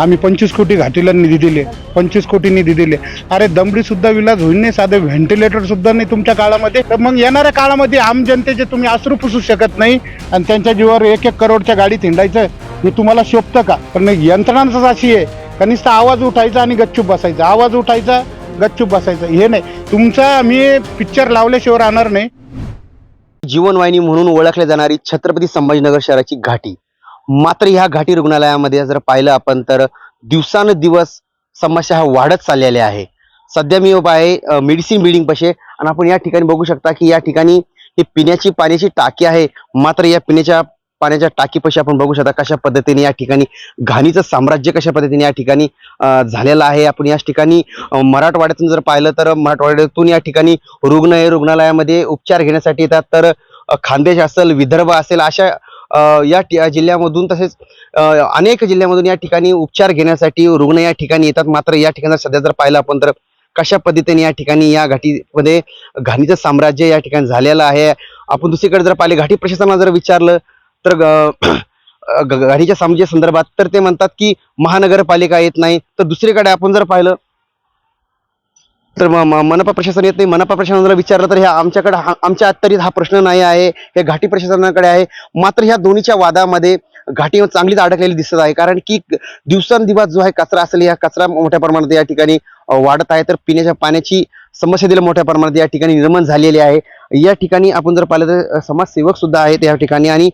आम्ही पंचवीस कोटी घाटीला निधी दिले पंचवीस कोटी निधी दिले अरे दमडी सुद्धा विलाज होईल नाही साधे व्हेंटिलेटर सुद्धा नाही तुमच्या काळामध्ये. तर मग येणाऱ्या काळामध्ये आम जनतेचे तुम्ही अश्रू पुसू शकत नाही आणि त्यांच्या जीवावर एक एक करोडच्या गाडीत हिंडायचं हे तुम्हाला शोभतं का? पण यंत्रणांचाच अशी आहे. कनिष्ठ आवाज उठायचा आणि गच्चूप बसायचा. आवाज उठायचा गच्चूप बसायचं. हे नाही. तुमचा मी पिक्चर लावल्याशिवाय राहणार नाही. जीवनवाहिनी म्हणून ओळखल्या जाणारी छत्रपती संभाजीनगर शहराची घाटी. मात्र ह्या घाटी रुग्णालयामध्ये जर पाहिलं आपण तर दिवसानुदिवस समस्या ह्या वाढत चाललेल्या आहे. सध्या मी उभा आहे मेडिसिन बिल्डिंग पाशी आणि आपण या ठिकाणी बघू शकता की या ठिकाणी ही पिण्याची पाण्याची टाकी आहे. मात्र या पिण्याच्या पाण्याच्या टाकीपाशी आपण बघू शकता कशा पद्धतीने या ठिकाणी घाणीचं साम्राज्य कशा पद्धतीने या ठिकाणी झालेलं आहे. आपण या ठिकाणी मराठवाड्यातून जर पाहिलं तर मराठवाड्यातून या ठिकाणी रुग्ण हे रुग्णालयामध्ये उपचार घेण्यासाठी येतात. तर खान्देश खानदेश असेल विदर्भ असेल अशा या जिल्ह्यामधून तसेच अनेक जिल्ह्यामधून या ठिकाणी उपचार घेण्यासाठी रुग्ण या ठिकाणी येतात. मात्र या ठिकाणी सध्या जर पाहिलं आपण तर कशा पद्धतीने या ठिकाणी या घाटीमध्ये घाणीचं साम्राज्य या ठिकाणी झालेलं आहे? आपण दुसरीकडे जर पाहिले घाटी प्रशासनाला जर विचारलं तर घाटीच्या साम्राज्या घाणीच्या संदर्भात तर ते म्हणतात की महानगरपालिका येत नाही. तर दुसरीकडे आपण जर पाहिलं तर म- मनपा प्रशासन येत नाही. मनपा प्रशासनाला विचारलं तर ह्या आमच्याकडे हा- आमच्या अत्तरीत हा प्रश्न नाही आहे. हे घाटी प्रशासनाकडे आहे. मात्र ह्या दोन्हीच्या वादामध्ये घाटी चांगलीच अडकलेली दिसत आहे. कारण की दिवसांदिवस जो आहे कचरा असेल या कचरा मोठ्या प्रमाणात या ठिकाणी वाढत आहे. तर पिण्याच्या पाण्याची समस्या देखील मोठ्या प्रमाणात या ठिकाणी निर्माण झालेली आहे. या ठिकाणी आपण जर पाहिलं तर समाजसेवक सुद्धा आहेत या ठिकाणी आणि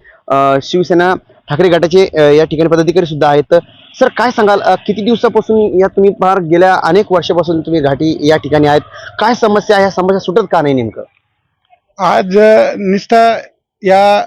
शिवसेना ठाकरे गटाचे या ठिकाणी पदाधिकारी सुद्धा आहेत. सर काय सांगाल? किती दिवसापासून या तुम्ही फार गेल्या अनेक वर्षापासून तुम्ही घाटी या ठिकाणी आहेत? काय समस्या ह्या समस्या सुटत का नाही नेमकं? आज निस्ता या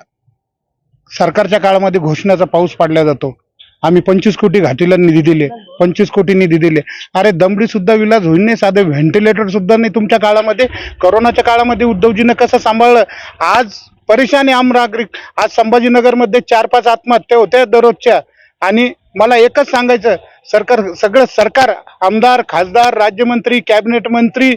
सरकारच्या काळामध्ये घोषणाचा पाऊस पाडला जातो. आम्ही पंचवीस कोटी घाटीला निधी दिले. पंचवीस कोटी निधी दिले. अरे दमडी सुद्धा विलाज होईल नाही साधे व्हेंटिलेटर सुद्धा नाही तुमच्या काळामध्ये. कोरोनाच्या काळामध्ये उद्धवजीनं कसं सांभाळलं? आज परेशानी आम नागरिक. आज संभाजीनगरमध्ये चार पाच आत्महत्या होत्या दररोजच्या. आणि मला एकच सांगायचं सरकार सगळं सरकार आमदार खासदार राज्यमंत्री कॅबिनेट मंत्री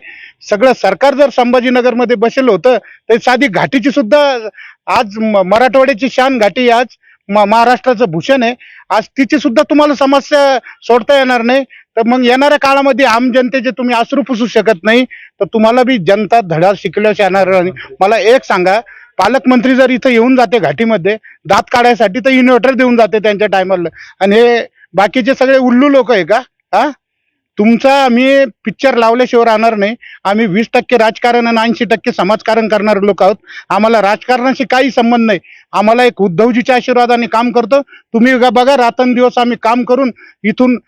सगळं सरकार जर संभाजीनगरमध्ये बसेल होतं तर साधी घाटीची सुद्धा आज म- मराठवाड्याची शान घाटी आज म- महाराष्ट्राचं भूषण आहे. आज तिची सुद्धा तुम्हाला समस्या सोडता येणार नाही. तर मग येणाऱ्या काळामध्ये आम जनतेचे तुम्ही अश्रू पुसू शकत नाही. तर तुम्हाला बी जनता धडा शिकल्यास येणार नाही. मला एक सांगा पालकमंत्री जर इथं येऊन जाते घाटीमध्ये दात काढायसाठी तर इन्व्हर्टर देऊन जाते त्यांच्या टायमाला आणि हे बाकीचे सगळे उल्लू लोक आहे का? हा? तुमचा आम्ही पिक्चर लावल्याशिवाय राहणार नाही. आम्ही वीस टक्के राजकारण आणि ऐंशी टक्के समाजकारण करणारे लोक आहोत. आम्हाला राजकारणाशी काही संबंध नाही. आम्हाला एक उद्धवजीच्या आशीर्वादाने काम करतो. तुम्ही ग- बघा रात्रंदिवस आम्ही काम करून इथून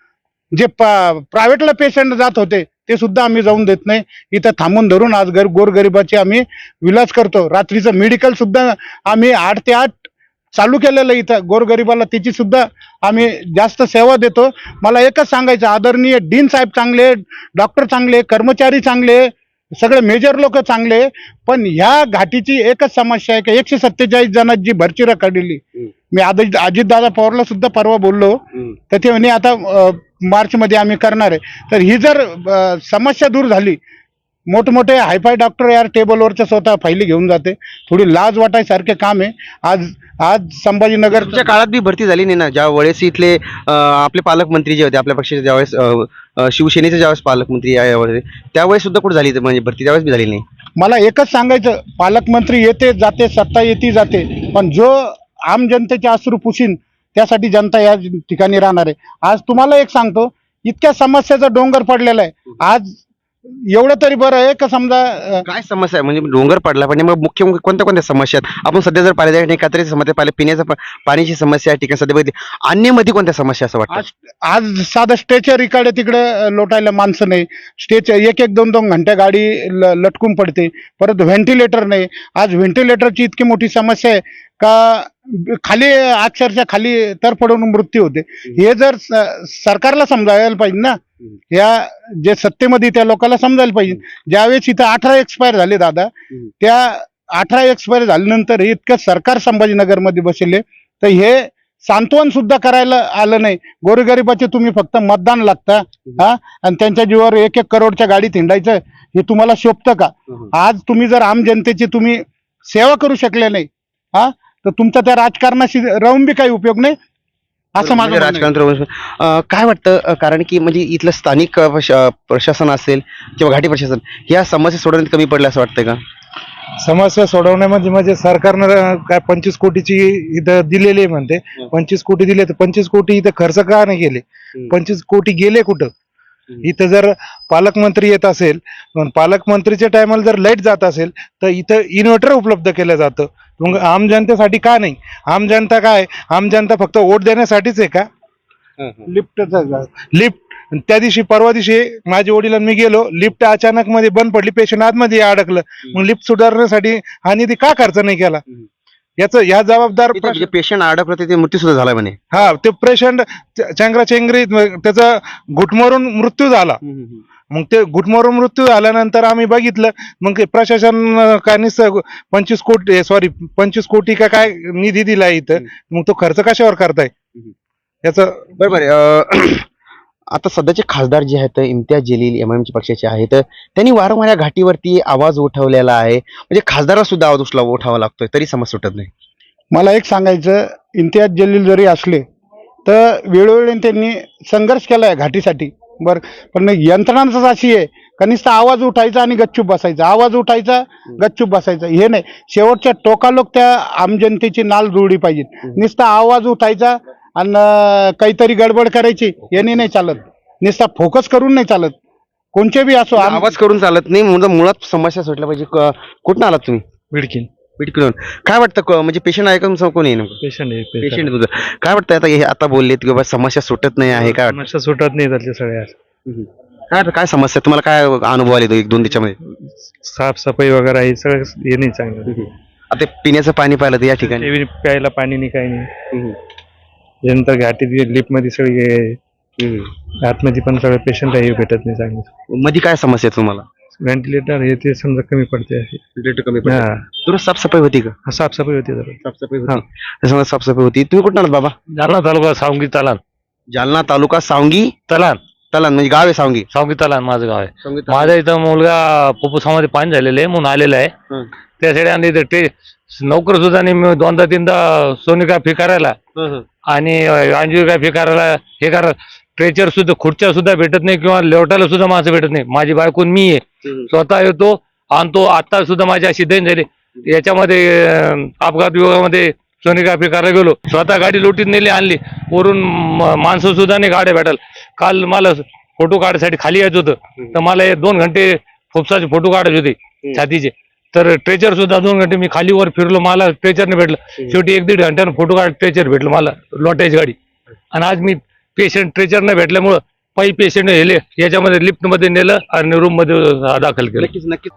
जे प्रायव्हेटला पेशंट जात होते ते सुद्धा आम्ही जाऊन देत नाही. इथं थांबून धरून आज गर गोरगरिबाची आम्ही विलास करतो. रात्रीचं मेडिकल सुद्धा आम्ही आठ ते आठ चालू केलेलं आहे इथं. गोरगरिबाला त्याची सुद्धा आम्ही जास्त सेवा देतो. मला एकच सांगायचं आदरणीय डीन साहेब चांगले डॉक्टर चांगले कर्मचारी चांगले सगळे मेजर लोक चांगले पण ह्या घाटीची एकच समस्या आहे की एकशे सत्तेचाळीस जणांची भरची रखडलेली हम्म. मी आधी अजितदादा पवारला सुद्धा परवा बोललो. तर ते म्हणे आता मार्चमध्ये आम्ही करणार आहे. तर ही जर समस्या दूर झाली मोठमोठे हायफाय डॉक्टर यार टेबलवरच्या स्वतः फायली घेऊन जाते. थोडी लाज वाटायसारखे काम आहे. आज आज संभाजीनगर तुमच्या काळात बी भरती झाली नाही ना? ज्या वेळेस इथले आपले पालकमंत्री जे होते आपल्या पक्षाचे ज्यावेळेस शिवसेनेचे ज्यावेळेस पालकमंत्री यावेळेस त्यावेळेस सुद्धा कुठे झाली म्हणजे भरती? त्यावेळेस बी झाली नाही. मला एकच सांगायचं पालकमंत्री येते जाते सत्ता येते जाते. पण जो आम जनतेचे अश्रू पुशीन त्यासाठी जनता या ठिकाणी राहणार आहे. आज तुम्हाला एक सांगतो इतक्या समस्याचा डोंगर पडलेला आहे. आज एवढं तरी बरं आहे का समजा अ, काय समस्या आहे? म्हणजे डोंगर पडला पण मग मुख्य मुख्य कोणत्या कोणत्या समस्या आहेत? आपण सध्या जर पाहिलं ठिकाणी कचऱ्याची समस्या पाहिलं पिण्याचं पा- पाण्याची समस्या या ठिकाणी सध्या बघितली. अन्यमध्ये कोणत्या समस्या असं वाटतं? आज आज साधं स्ट्रेचर इकडे तिकडे लोटायला माणसं नाही. स्टेच एक एक दोन दोन घंटे गाडी ल- लटकून पडते. परत व्हेंटिलेटर नाही. आज व्हेंटिलेटरची इतकी मोठी समस्या आहे का खाली अक्षरशः खाली तर पडून मृत्यू होते. हे जर स- सरकारला समजायला पाहिजे ना या जे सत्तेमध्ये त्या लोकांना समजायला पाहिजे. ज्यावेळेस इथं अठरा एक्सपायर झाले दादा. त्या अठरा एक्सपायर झाल्यानंतर हे इतकं सरकार संभाजीनगरमध्ये बसले तर हे सांत्वन सुद्धा करायला आलं नाही. गोरगरिबाचे तुम्ही फक्त मतदान लागता हा? आणि त्यांच्या जीवावर एक एक करोडच्या गाडीत हिंडायचं हे तुम्हाला शोभतं का? आज तुम्ही जर आम जनतेची तुम्ही सेवा करू शकले नाही हा? तर तुमचा त्या राजकारणाशी राहून बी काही उपयोग नाही. असं माझं म्हणजे म्हणणं आहे. राजकारण अं, काय वाटतं अं, कारण की म्हणजे इथलं स्थानिक अं, प्रश- प्रशासन असेल किंवा घाटी प्रशासन या समस्या सोडवण्यात कमी पडल्या असं वाटतंय का? समस्या सोडवण्यामध्ये म्हणजे सरकारनं काय पंचवीस कोटीची इथं दिलेली आहे म्हणते. पंचवीस कोटी दिले तर पंचवीस कोटी इथं खर्च का नाही केले? पंचवीस कोटी गेले कुठं? इथं जर पालकमंत्री येत असेल पण पालकमंत्रीच्या टायमाला जर लाइट जात असेल तर इथं इन्व्हर्टर उपलब्ध केलं जातं. मग आम जनतेसाठी का नाही? आम जनता काय? आम जनता फक्त वोट देण्यासाठीच आहे का? लिफ्टचा लिफ्ट त्या दिवशी परवा दिवशी माझ्या वडिलांनी मी गेलो लिफ्ट अचानक मध्ये बंद पडली पेशंट आतमध्ये अडकलं. मग लिफ्ट सुधारण्यासाठी हा निधी का खर्च नाही केला? याच ह्या जबाबदार जे पेशंट अडकलं होते ते मृत्यू सुद्धा झाला म्हणे. हा ते पेशंट चेंगराचेंगरी त्याचा घुटमरून मृत्यू झाला. मग ते घुटमरून मृत्यू झाल्यानंतर आम्ही बघितलं मग प्रशासन काय नुसतं पंचवीस कोटी सॉरी पंचवीस कोटी का काय निधी दिला इथं. मग तो खर्च कशावर करताय? याचं बरोबर आता सध्याचे खासदार जे आहेत इम्तियाज जलील एम चे पक्षाचे आहेत त्यांनी वारंवार या घाटीवरती आवाज उठवलेला आहे. म्हणजे खासदाराला सुद्धा आवाज उठला उठावा लागतोय तरी समस्या सुटत नाही. मला एक सांगायचं इम्तियाज जलील जरी असले तर वेळोवेळी त्यांनी संघर्ष केला आहे घाटीसाठी. बरं पण यंत्रणाच अशी आहे. का नुसता आवाज उठायचा आणि गच्चूप बसायचा. आवाज उठायचा गच्चूप बसायचा. हे नाही. शेवटच्या टोकालोक त्या आम जनतेची नाल जुळली पाहिजे नुसता आवाज उठायचा आणि काहीतरी गडबड करायची याने नाही चालत. नुसता फोकस करून नाही चालत. कोणचे बी असो आवाज करून चालत नाही म्हणून मुळात समस्या सुटल्या पाहिजे. क- कुठनं आलात तुम्ही? विडकीन. बीडकडून काय वाटतं क- म्हणजे पेशंट आहे का तुमचं? कोणी आहे नेमकं? पेशंट आहे पेशंट तुझं काय वाटतं आता हे आता बोललेत की बाबा समस्या सुटत नाही आहे काय वाटतं? समस्या सुटत नाही त्यातल्या सगळ्या काय वाटतं? काय समस्या? तुम्हाला काय अनुभव आले तो एक दोन त्याच्यामध्ये? साफसफाई वगैरे आहे सगळं हे नाही चांगलं. आता पिण्याचं पाणी पाहिलं तर या ठिकाणी? ते प्यायला पाणी नाही काही नाही. घाटीत लिफ्टमध्ये सगळे आतमध्ये पण सगळे पेशंट आहे हे भेटत नाही चांगलं. मध्ये काय समस्या आहे तुम्हाला? व्हेंटिलेटर हे ते समजा कमी पडते अशी कमी हा. तुला साफसफाई होती का? हा, साफसफाई होती जरा. साफसफाई होती. समजा साफसफाई होती. तुम्ही कुठं आलात बाबा? जालना तालुका सावंगी तलान. जालना तालुका सावंगी? तलान. तलान म्हणजे गाव आहे सावंगी? सावंगी तलान माझं गाव आहे. माझा इथं मुलगा फुफ्फुसामध्ये पाणी झालेलं आहे म्हणून आलेला आहे. हं. त्यासाठी आणि ते नोकर सुद्धा नाही मी दोनदा तीनदा सोनिका फी करायला आणि अंजिका फी करायला हे करा ट्रेचर सुद्धा खुर्च्या सुद्धा भेटत नाही किंवा लेवटायला सुद्धा माणसं भेटत नाही. माझी बायकून मी आहे. स्वतः येतो आणतो आता सुद्धा माझी अशी दैन झाली. याच्यामध्ये अपघात विभागामध्ये सोनिका करायला गेलो. स्वतः गाडी लोटीत नेली आणली. वरून माणसं सुद्धा नाही गाड्या भेटाल काल मला फोटो काढायसाठी खाली यायचं होतं. तर मला दोन घंटे फुफसाचे फोटो काढायचे होते छातीचे. तर ट्रेचर सुद्धा दोन घंटे मी खाली वर फिरलो मला ट्रेचरने भेटलं. शेवटी एक दीड घंट्यानं फोटो काढ ट्रेचर भेटलं मला लोटायची गाडी. आणि आज मी पेशंट ट्रेचर न भेटल्यामुळं पायी पेशंट हेले याच्यामध्ये लिफ्टमध्ये नेलं आणि रूममध्ये दाखल केलं. नक्कीच नक्कीच.